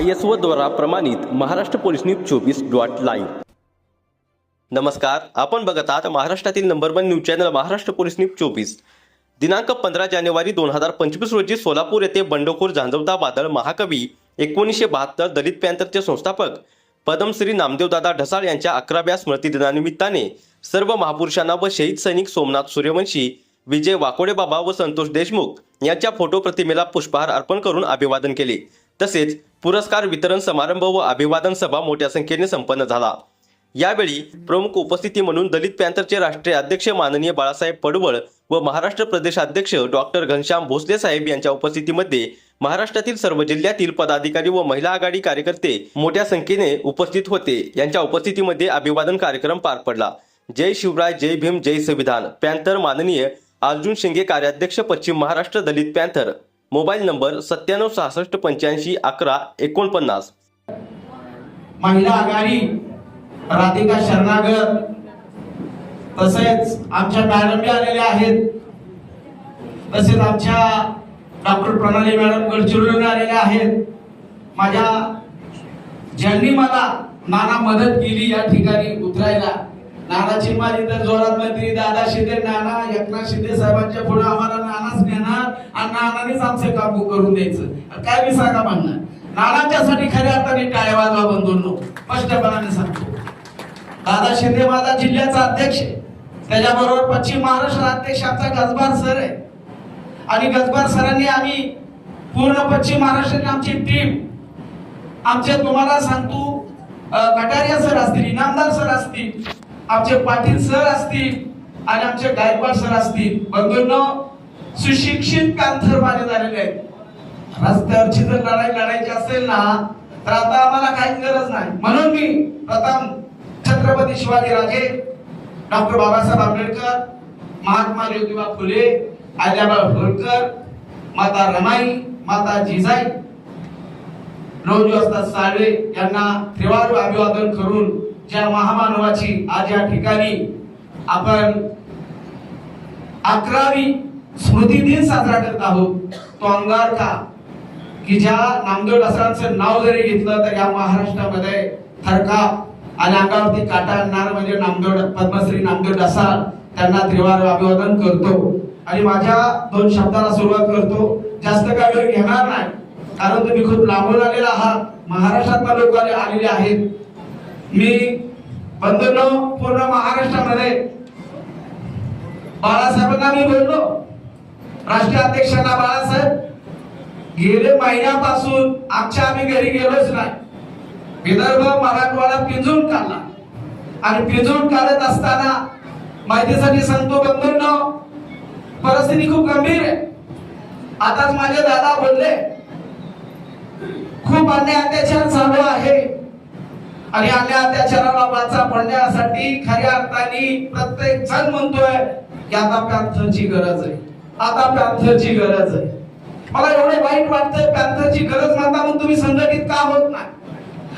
I S O द्वारा प्रमाणित Maharashtra police news चोवीस डॉट लाईव्ह. नमस्कार आपण बघत आहात महाराष्ट्रातील number one news channel Maharashtra police news चोवीस. दिनांक पंधरा जानेवारी दोन हजार पंचवीस रोजी सोलापूर येथे बंडखोर झांजवता बादळ महाकवी एकोणीसशे बहात्तर दलित पॅन्थरचे संस्थापक पद्मश्री नामदेवदादा ढसाळ यांच्या अकराव्या स्मृतिदिनानिमित्ताने सर्व महापुरुषांना व शहीद सैनिक सोमनाथ सूर्यवंशी विजय वाकोडे बाबा व संतोष देशमुख यांच्या फोटो प्रतिमेला पुष्पहार अर्पण करून अभिवादन केले. तसेच पुरस्कार वितरण समारंभ व अभिवादन सभा मोठ्या संख्येने संपन्न झाला. यावेळी प्रमुख उपस्थिती म्हणून दलित पॅन्थरचे राष्ट्रीय अध्यक्ष माननीय बाळासाहेब पडवळ व महाराष्ट्र प्रदेशाध्यक्ष डॉक्टर घनश्याम भोसले साहेब यांच्या उपस्थितीमध्ये महाराष्ट्रातील सर्व जिल्ह्यातील पदाधिकारी व महिला आघाडी कार्यकर्ते मोठ्या संख्येने उपस्थित होते. यांच्या उपस्थितीमध्ये अभिवादन कार्यक्रम पार पडला. जय शिवराय जय भीम जय संविधान. पॅन्थर माननीय अर्जुन शिंगे कार्याध्यक्ष पश्चिम Maharashtra Dalit Panther. Mobile number सत्त्याण्णव सहासष्ट पंच्याऐंशी अकरा एकोणपन्नास. महिला आघाडी राधिका शरणागत तसेच आमच्या मॅडम बी आलेल्या आहेत. तसेच आमच्या डॉक्टर प्रणाली मॅडम गडचिरोली आलेल्या आहेत. माझ्या ज्यांनी मला नाना मदत केली या ठिकाणी उतरायला नानाची माझी तर जोरात मैत्री दादा शिंदे नाना एकनाथ शिंदे साहेबांच्या पुढे आम्हाला नानाच नेणार आणि नानानेच आमचे काम करून द्यायचं. काय मी सांगा म्हणणार नानाच्यासाठी खऱ्या अर्थाने टाळ्या वाजवा बंधूंनो. स्पष्टपणाने सांगतो. दादा शिंदे माझा जिल्ह्याचा अध्यक्ष आहे. त्याच्याबरोबर पश्चिम महाराष्ट्र अध्यक्ष आमचा गजबार सर आहे. आणि गजबार सरांनी आम्ही पूर्ण पश्चिम महाराष्ट्राची आमची टीम आमचे तुम्हाला सांगतो कटारिया सर असतील इनामदार सर असतील आमचे पाटील सर असतील आणि आमचे गायकवाड सर असतील. बंधूंनो सुशिक्षित कांथरमाने झालेले आहेत. रस्त्यावरची जर लढाई लढायची असेल ना तर आता आम्हाला काही गरज नाही. म्हणून मी प्रथम छत्रपती शिवाजी राजे डॉक्टर बाबासाहेब आंबेडकर महात्मा ज्योतिबा फुले आल्याबाई होळकर माता रमाई माता जिजाई रोज असतात साळवे यांना त्रिवार अभिवादन करून ज्या महामानवाची आज या ठिकाणी आपण अकरावी स्मृती दिन साजरा करत आहोत तो अंगार का? की ज्या नामदेव डसाळांचं नाव जरी घेतलं तर या महाराष्ट्रामध्ये थरकाप आणि अंगावरती काटा आणणार म्हणजे नामदेव पद्मश्री नामदेव डसाळ त्यांना त्रिवार अभिवादन करतो. आणि माझ्या दोन शब्दाला सुरुवात करतो. जास्त काय वेळ घेणार नाही कारण तुम्ही खूप लांबून आलेला आहात. महाराष्ट्रात लोक आलेले आहेत. मी बंधूंनो पूर्ण महाराष्ट्रामध्ये बाळासाहेबांना मी बोललो. राष्ट्रीय अध्यक्षांना बाळासाहेब गेले महिन्यापासून आमच्या आम्ही घरी गेलोच नाही. विदर्भ मराठवाडा पिंजून काढला. आणि पिंजून काढत असताना माहितीसाठी सांगतो बंधूंनो परिस्थिती खूप गंभीर आहे. आताच माझे दादा बोलले खूप अन्याय अत्याचार चालू आहे. आणि अन्याय अत्याचाराला वाचा पडण्यासाठी खऱ्या अर्थाने प्रत्येक जण म्हणतोय की आता पॅन्थरची गरज आहे. आता पॅन्थरची गरज आहे. मला एवढे वाईट वाटतंय पॅन्थरची गरज म्हणता म्हणून तुम्ही संघटित का होत नाही?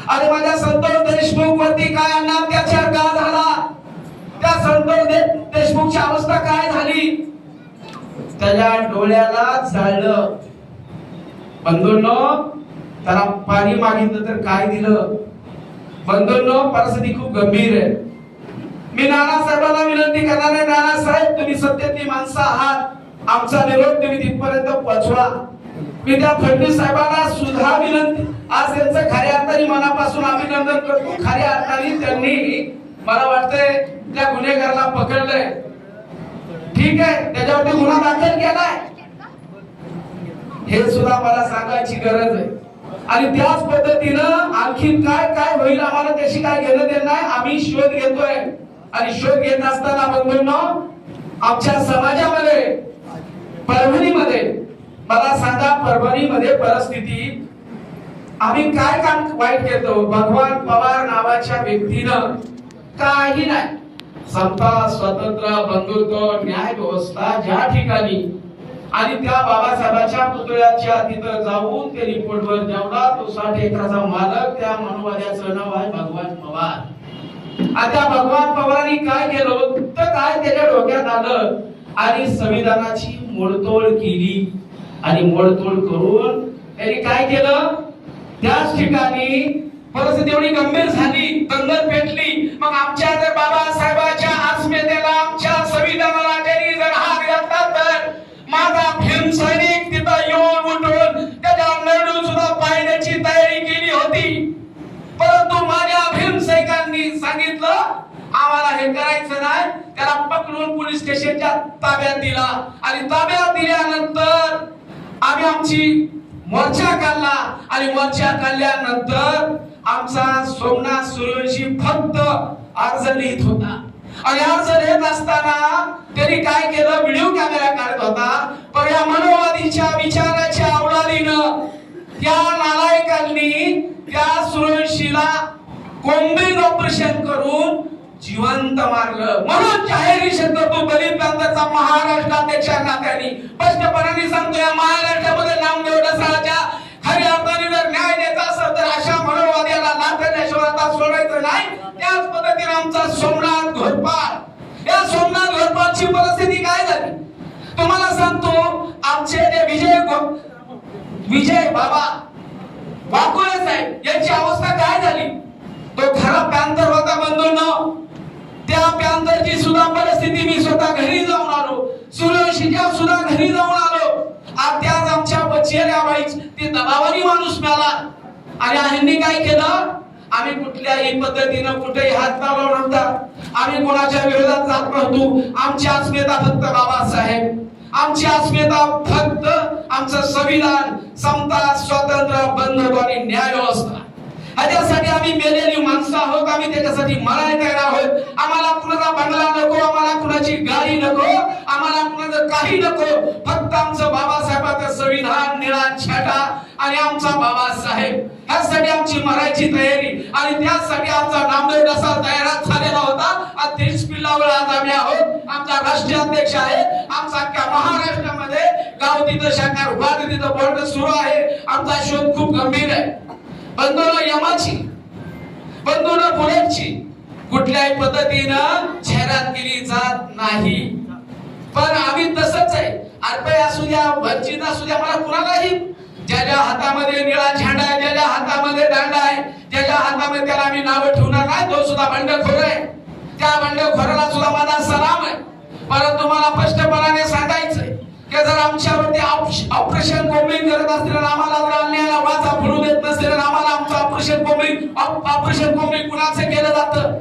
आणि माझ्या संतोष देशमुख वरती काय अन्याय अत्याचार का झाला? त्या संतोष दे- देशमुखची अवस्था काय झाली? त्याच्या डोळ्याला जाळलं बंधूंनो त्याला पाणी मागितलं तर काय दिलं? बंधूंनो परिस्थिती खूप गंभीर आहे. मी नानासाहेबांना विनंती करणार आहे नानासाहेब तुम्ही सत्यातली माणसं आहात. आमचा निरोप तुम्ही तिथपर्यंत पोहोचवा. मी त्या फडणवीस साहेबांना सुद्धा विनंती आज त्यांचं खऱ्या अर्थाने मनापासून अभिनंदन करतो. खऱ्या अर्थाने त्यांनी मला वाटतंय त्या गुन्हेगाराला पकडलंय. ठीक आहे त्याच्यावरती गुन्हा दाखल केलाय. हे सुद्धा मला सांगायची गरज आहे. आणि त्याच पद्धतीनं आणखी काय काय होईल आम्हाला त्याशी काय घेणं देणं नाही आम्ही शोध घेतोय. आणि शोध घेत असताना बंधूंनो आमच्या समाजामध्ये परभणीमध्ये मला सांगा परभणीमध्ये परिस्थिती आम्ही काय काम वाईट केलं? भगवान पवार नावाच्या व्यक्तीनं काही नाही. समता स्वतंत्र बंधुत्व न्याय व्यवस्था ज्या ठिकाणी आणि त्या बाबासाहेबांच्या पुतळ्याच्या तिथं जाऊन ते रिपोर्टवर जेवढा तो साठ एकराचा मालक त्या मानवाद्याचं नाव आहे भगवान पवार. आता भगवान पवारांनी काय केलं? तर काय त्याच्या डोक्यात आलं? आणि संविधानाची मोडतोड केली. आणि मोडतोड करून त्यांनी काय केलं? त्याच ठिकाणी परिस्थिती एवढी गंभीर झाली दंगल पेटली. मग आमच्या जर बाबासाहेबांच्या अस्मितेला आमच्या संविधानाला हे करायचं नाही. त्याला पकडून पोलीस स्टेशनच्या ताब्यात दिला. आणि ताब्यात दिल्यानंतर आम्ही आमची मोर्चा काढला. आणि मोर्चा काढल्यानंतर आमचा सोमनाथ सूर्यवंशी फक्त अर्ज लिहित होता. आणि अर्ज लिहित असताना त्यांनी काय केलं? व्हिडिओ कॅमेरा काढत होता. पण या मनोवादीच्या विचाराच्या आवडालीनं त्या नालायकांनी त्या सूर्यवंशीला कोंबीन ऑपरेशन करून जिवंत मारलं म्हणून जाहिरी शब्द तो दलित प्रांताचा महाराष्ट्राध्यक्षा नात्याने स्पष्टपणाने सांगतो या महाराष्ट्रामध्ये नामदेव ढसाळच्या खऱ्या अर्थाने जर न्याय द्यायचा असेल तर अशा मनोवाद्याला नात्याशिवाय आता सोडायचं नाही. त्याच पद्धतीने आमचा सोमनाथ घोरपाल या सोमनाथ घोरपालची परिस्थिती काय झाली? तुम्हाला सांगतो आमचे जे विजय विजय बाबा वाकुळे साहेब यांची अवस्था काय झाली? तो खरा पॅन्थर होता बंधूंनो. त्या पॅन्थरची सुद्धा परिस्थिती मी स्वतः घरी जाऊन आलो. सूर्यवंशीच्या सुद्धा घरी जाऊन आलो. आज त्याच आमच्या बचेऱ्याबाई ते दबावानी माणूस मिळाला. आणि ह्यांनी काय केलं? आम्ही कुठल्याही पद्धतीनं कुठेही हात लावला नव्हता आम्ही कोणाच्या विरोधात जात नव्हतो. आमची अस्मिता फक्त बाबासाहेब. आमची अस्मिता फक्त आमचं संविधान समता स्वातंत्र्य बंधुत्व आणि न्याय व्यवस्था त्याच्यासाठी आम्ही मेलेली माणसं आहोत. आम्ही त्याच्यासाठी मराय तयार आहोत. आम्हाला कुणाचा बंगला नको आम्हाला कुणाची गाडी नको आम्हाला कुणाचं काही नको. फक्त आमचं बाबासाहेबाचं संविधान निळा छाटा आणि आमचा बाबासाहेब. ह्यासाठी आमची मरायची तयारी. आणि त्यासाठी आमचा नामदेव डसा तयार झालेला होता. आज तीस पिल्लावर आज आम्ही आहोत. आमचा राष्ट्रीय अध्यक्ष आहे. आमचा अख्ख्या महाराष्ट्रामध्ये गाव तिथं शाखा उभारली तिथं बोर्ड सुरू आहे. आमचा शोध खूप गंभीर आहे. बंधून यमाची बंधून पुण्याची कुठल्याही पद्धतीनं जाहिरात केली जात नाही. पण आम्ही तसंच आहे. अर्पय असू द्या वंचित असू द्या मला कुणालाही ज्याच्या हातामध्ये निळा झेंडा आहे ज्याच्या हातामध्ये दांडा आहे ज्याच्या हातामध्ये त्याला आम्ही नावं ठेवणार नाही तो सुद्धा बंडखोर आहे. त्या बंडखोराला सुद्धा माझा सलाम आहे. परंतु मला स्पष्टपणाने सांगायचंय की जर आमच्यावरती ऑपरेशन कोंबलिंग करत असतील आणि आम्हाला जर अन्यायाला वाचा फुलू देत नसतील आणि आम्हाला आमचं ऑपरेशन कोंबलिंग ऑपरेशन कोंबलिंग कुणाचं केलं जातं?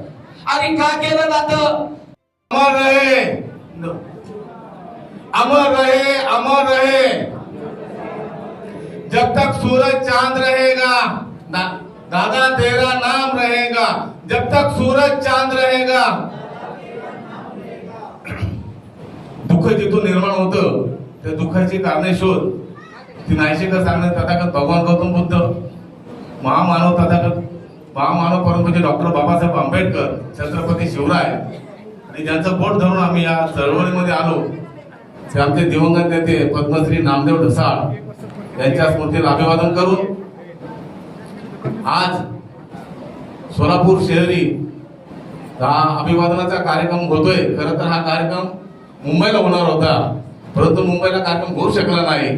आणि का केलं जातं? अमर रहे। अमर रहे अमर रहे। जब तक सूरज चांद रहेगा दादा तेरा नाम रहेगा। जब तक सूरज चांद रहेगा। दुःख जिथून निर्माण होतं त्या दुःखाची कारणे शोध. ती नाहीशी का सांगणे तथागत भगवान गौतम बुद्ध महामानव तथागत महामानव परमपूज्य डॉक्टर बाबासाहेब आंबेडकर छत्रपती शिवराय आणि ज्यांचं बोट धरून आम्ही या चळवळीमध्ये आलो ते आमचे दिवंगत नेते पद्मश्री नामदेव ढसाळ यांच्या स्मृतीला अभिवादन करून आज सोलापूर शहरी हा अभिवादनाचा कार्यक्रम होतोय. खरं तर हा कार्यक्रम मुंबईला होणार होता. परंतु मुंबईला कार्यक्रम होऊ शकला नाही.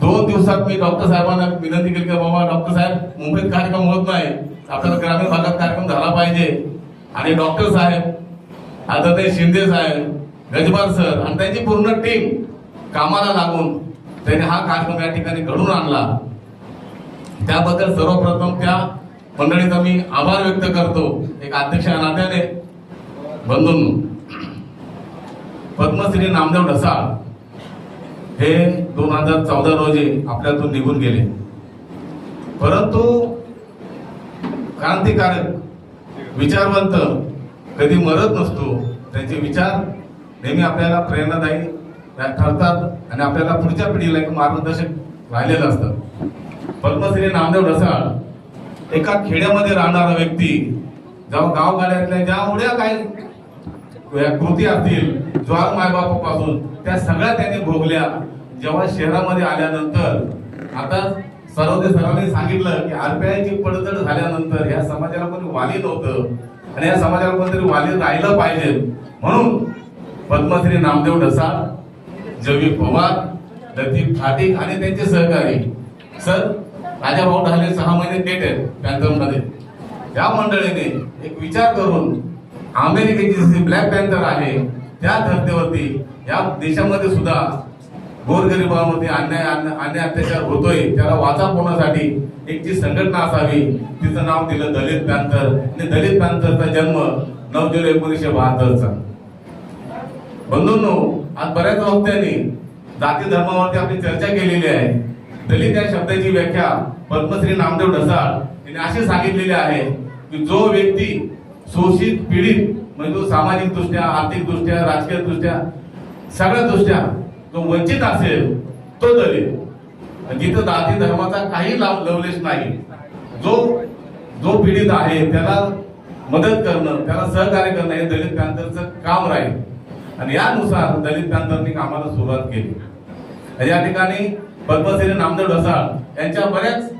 दोन दिवसात मी डॉक्टर साहेबांना विनंती केली की बाबा डॉक्टर साहेब मुंबईत कार्यक्रम होत नाही. आपल्याला ग्रामीण भागात कार्यक्रम झाला पाहिजे. आणि डॉक्टर साहेब आदरणीय शिंदे साहेब गजबार सर आणि त्यांची पूर्ण टीम कामाला लागून त्यांनी हा कार्यक्रम या ठिकाणी घडून आणला. त्याबद्दल सर्वप्रथम त्या मंडळीचा मी आभार व्यक्त करतो. एक अध्यक्ष नात्याने. बंधून पद्मश्री नामदेव ढसाळ हे दोन हजार चौदा रोजी आपल्यातून निघून गेले. परंतु क्रांतिकारक विचारवंत कधी मरत नसतो त्यांचे विचार नेहमी आपल्याला प्रेरणादायी ठरतात आणि आपल्याला पुढच्या पिढीला एक मार्गदर्शक राहिलेलं असतं. पद्मश्री नामदेव ढसाळ एका खेड्यामध्ये राहणारा व्यक्ती जेव्हा गावगाड्यातल्या ज्या उड्या काही कृती असतील ज्वार मायबापापासून त्या सगळ्या त्यांनी भोगल्या. जेव्हा शहरामध्ये आल्यानंतर आता सर्वदे सरांनी सांगितलं की आरपीआयची पडझड झाल्यानंतर या समाजाला कोणी वाली नव्हतं आणि या समाजाला कोणतरी वाली राहिलं पाहिजे. म्हणून पद्मश्री नामदेव डसा जवी पवार लतीफ खाटिक आणि त्यांचे सहकारी सर राजाभाऊ ढाले सहा महिने थेट आहेत पॅन्थममध्ये त्या मंडळीने एक विचार करून अमेरिकेची जी ब्लॅक पॅन्थर आहे त्या धर्तीवरती या देशामध्ये सुद्धा गोरगरिबांमध्ये अन्याय अन्याय अत्याचार होतोय त्याला वाचा होण्यासाठी एक जी संघटना असावी तिचं नाव दिलं दलित पॅन्थर. आणि दलित पॅन्थरचा जन्म नऊ जुलै एकोणीसशे बहात्तरचा. बंधूंनो आज बऱ्याच वक्त्यांनी जाती धर्मावरती आपली चर्चा केलेली आहे. दलित या शब्दाची व्याख्या पद्मश्री नामदेव ढसाळ यांनी अशी सांगितलेली आहे की जो व्यक्ती शोषित पीडित म्हणजे तो सामाजिक दृष्ट्या आर्थिक दृष्ट्या राजकीय दृष्ट्या सगळ्या दृष्ट्या जो वंचित असेल तो दलित. जिथं जाती धर्माचा काही लाभ लवलेश नाही जो जो पीडित आहे त्याला मदत करणं त्याला सहकार्य करणं हे दलित पॅन्थरचं काम राहील. आणि यानुसार दलित पॅंथरने कामाला सुरुवात केली. या ठिकाणी पद्मश्री नामदेव ढसाळ यांच्या बऱ्याच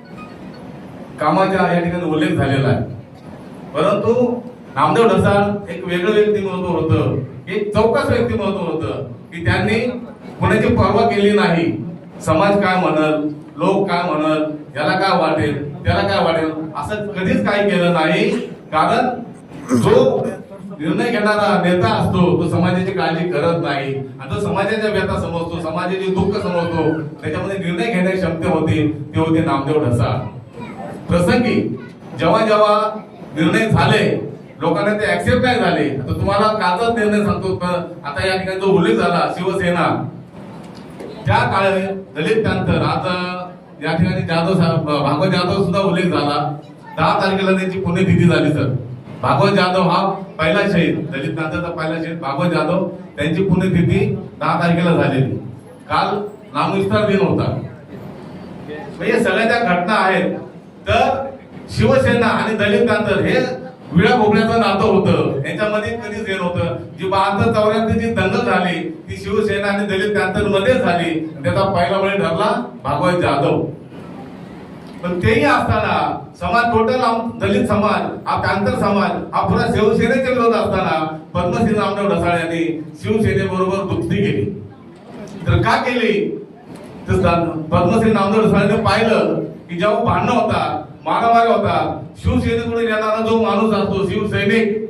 कामाचा या ठिकाणी उल्लेख झालेला आहे. परंतु नामदेव ढसाळ एक वेगळं व्यक्तिमत्व होतं. एक चौकस व्यक्तिमत्व होतं की त्यांनी कोणाची पर्वा केली नाही. समाज काय म्हणल लोक काय म्हणल याला काय वाटेल त्याला काय वाटेल असं कधीच काही केलं नाही. कारण जो निर्णय घेणारा नेता असतो तो समाजाची काळजी करत नाही. आणि तो समाजाच्या व्यथा समजतो समाजाचे दुःख समजतो. त्याच्यामध्ये निर्णय घेण्याची क्षमता होती ते होते नामदेव ढसाळ. प्रसंगी जेव्हा जेव्हा निर्णय झाले लोकांना ते ऍक्सेप्ट नाही झाले. आता तुम्हाला कालचाच निर्णय सांगतो पण आता या ठिकाणी जो उल्लेख झाला शिवसेना. त्या काळी दलित पॅन्थर आता या ठिकाणी जाधव साहेब भागवत जाधव सुद्धा उल्लेख झाला. दहा तारखेला त्यांची पुण्यतिथी झाली सर. भागवत जाधव हा पहिला शहीद. दलित पॅन्थरचा पहिला शहीद भागवत जाधव. त्यांची पुण्यतिथी दहा तारखेला झालेली. काल नामविस्तार दिन होता. म्हणजे सगळ्या त्या घटना आहेत तर शिवसेना आणि दलित पॅन्थर हे विळा भोगण्याचं नातं होतं. यांच्यामध्ये कधीच हे होतं जी बहात्तर चौऱ्याहत्तर जी दंगल झाली ती शिवसेना आणि दलित पॅन्थरमध्ये झाली त्याचा पहिला बळी ठरला भागवत जाधव. पण तेही असताना समाज टोटल दलित समाज हा प्रांतर समाज हा पुरा शिवसेनेच्या विरोध असताना पद्मश्री रामदेव ढसाळ यांनी शिवसेनेबरोबर दुस्ती केली. तर का केली? तर पद्मसिंह पद्मश्री नामदेव ढसाळने पाहिलं की जेव्हा भांडणं होता मारामारी होता. शिवसेनेकडून येणारा जो माणूस असतो शिवसैनिक.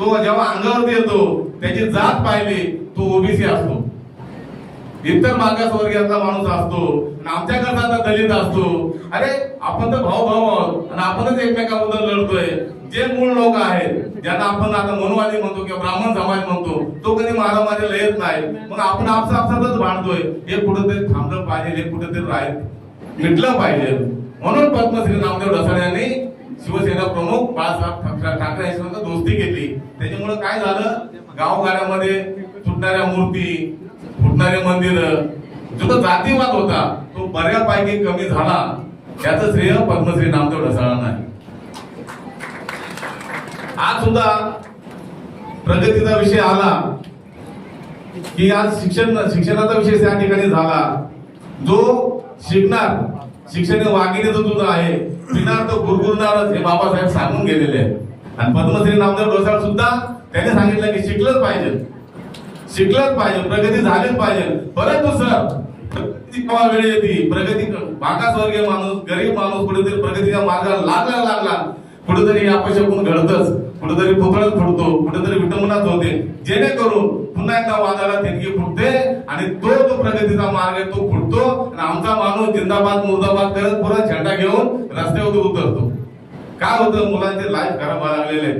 तो जेव्हा अंगावरती येतो त्याची जात पाहिली तो ओबीसी असतो. इतर मागासवर्गीयातला माणूस असतो आणि आमच्याकडचा आता दलित असतो. अरे आपण तर भाऊ भाऊ आहोत आणि आपणच एकमेकाबद्दल लढतोय. जे मूळ लोक आहेत ज्यांना आपण आता मनुवादी म्हणतो किंवा ब्राह्मण समाज म्हणतो तो कधी मारामारीला येत नाही. मग आपण आपसापसातच भांडतोय. हे कुठेतरी थांबलं पाहिजे हे कुठेतरी राहील मिटलं पाहिजे. म्हणून पद्मश्री नामदेव ढसाळ यांनी शिवसेना प्रमुख बाळासाहेब ठाकरे ठाकरे यांच्यासोबत दोस्ती केली त्याच्यामुळे काय झालं? गावगाड्यामध्ये सुटणाऱ्या मूर्ती फुटणारे मंदिर जो तो जातीवाद होता तो बऱ्यापैकी कमी झाला. याचं श्रेय पद्मश्री नामदेव ढसाळांना आहे. आज सुद्धा प्रगतीचा विषय आला की आज शिक्षण शिक्षणाचा विषय त्या ठिकाणी झाला. जो शिकणार शिक्षण हे वाघिणीचं आहे. पिणार तो गुरगुरणारच हे बाबासाहेब सांगून गेलेले आहेत. आणि पद्मश्री नामदेव ढोसाळ सुद्धा त्याने सांगितलं की शिकलंच पाहिजे. शिकलंच पाहिजे. प्रगती झालीच पाहिजे. परंतु सर केव्हा वेळ येते? प्रगती मागासवर्गीय माणूस गरीब माणूस कुठेतरी प्रगतीच्या मार्गाला लागला लागला. कुठेतरी अपशकून घडतच. कुठेतरी फुकळत फुटतो. कुठेतरी विटंबनाच होते. जेणेकरून पुन्हा एकदा वादाला तितकी फुटते आणि तो जो प्रगतीचा मार्ग आहे तो फुटतो आणि आमचा माणूस जिंदाबाद मुर्दाबाद करत परत झेंडा घेऊन रस्त्यावर उतरतो. काय होतं? मुलांचे लाईफ खराब व्हायला लागलेले.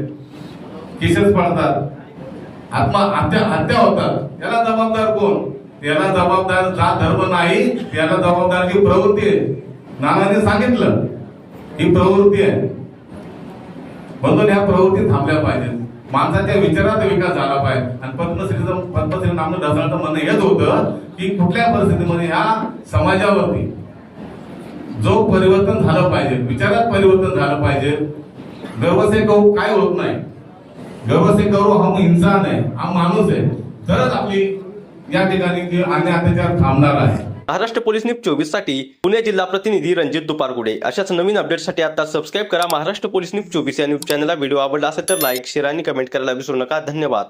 केसेस पडतात. आत्मा हत्या हत्या होतात. याला जबाबदार कोण? याला जबाबदार जात धर्म नाही याला जबाबदार ही प्रवृत्ती आहे. नानाने सांगितलं ही प्रवृत्ती आहे. म्हणून ह्या प्रवृत्ती थांबल्या पाहिजेत. माणसाच्या विचारात विकास झाला पाहिजे. आणि पद्मश्रीचं पद्मश्री नामनं ढसाळचं म्हणणं हेच होतं की कुठल्या परिस्थितीमध्ये ह्या समाजावरती जो परिवर्तन झालं पाहिजे विचारात परिवर्तन झालं पाहिजे गर्व से कहू काय होत नाही. गर्व से करू हम इंसान आहे हा माणूस आहे. तरच आपली या ठिकाणी जे अन्य अत्याचार थांबणार आहे. महाराष्ट्र पोलीस न्यूज चोवीससाठी पुणे जिल्हा प्रतिनिधी रणजित दुपारगुडे. अशाच नवीन अपडेटसाठी आता सबस्क्राईब करा महाराष्ट्र पोलीस न्यूज चोवीस या न्यूज चॅनलला. व्हिडिओ आवडला असेल तर लाईक शेअर आणि कमेंट करायला विसरू नका. धन्यवाद.